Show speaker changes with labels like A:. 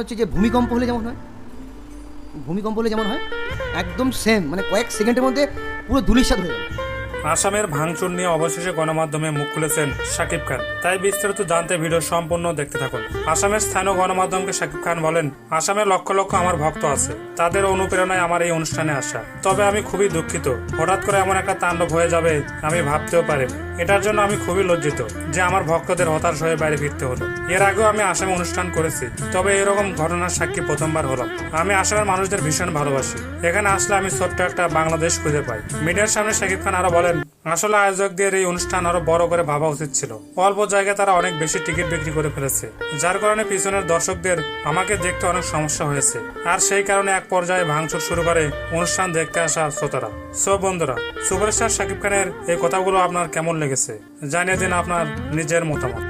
A: হচ্ছে যে ভূমিকম্প হলে যেমন হয়। ভূমিকম্প হলে যেমন হয়, একদম সেম মানে কয়েক সেকেন্ডের মধ্যে পুরো ধুলিস্বাদ হয়ে যাবে।
B: আসামের ভাঙচুর নিয়ে অবশেষে গণমাধ্যমে মুখ খুলেছেন শাকিব খান। তাই বিস্তারিত জানতে ভিডিও সম্পূর্ণ দেখতে থাকুন। আসামের স্থানীয় গণমাধ্যমকে শাকিব খান বলেন আসামের লক্ষ লক্ষ আমার ভক্ত আছে। তাদের অনুপ্রেরণায় আমার এই অনুষ্ঠানে আসা। তবে আমি খুবই দুঃখিত। হঠাৎ করে এমন একটা তাণ্ডব হয়ে যাবে, আমি ভাবতেও পারিনি। এটার জন্য আমি খুবই লজ্জিত যে আমার ভক্তদের হতাশ হয়ে বাইরে ফিরতে হলো। এর আগেও আমি আসামে অনুষ্ঠান করেছি, তবে এরকম ঘটনার সাক্ষী প্রথমবার হলাম। আমি আসামের মানুষদের ভীষণ ভালোবাসি। এখানে আসলে আমি ছোট্ট একটা বাংলাদেশ খুঁজে পাই। মিডিয়ার সামনে শাকিব খান আরও বলেন আসলে আয়োজকদের এই অনুষ্ঠান আরও বড় করে ভাবা উচিত ছিল। অল্প জায়গায় তারা অনেক বেশি টিকিট বিক্রি করে ফেলেছে, যার কারণে পিছনের দর্শকদের আমাকে দেখতে অনেক সমস্যা হয়েছে। আর সেই কারণে এক পর্যায়ে ভাঙচুর শুরু করে অনুষ্ঠান দেখতে আসা শ্রোতারা। সো বন্ধুরা, সুপারস্টার শাকিব খানের এই কথাগুলো আপনার কেমন লেগেছে? জানিয়ে দিন আপনার নিজের মতামত।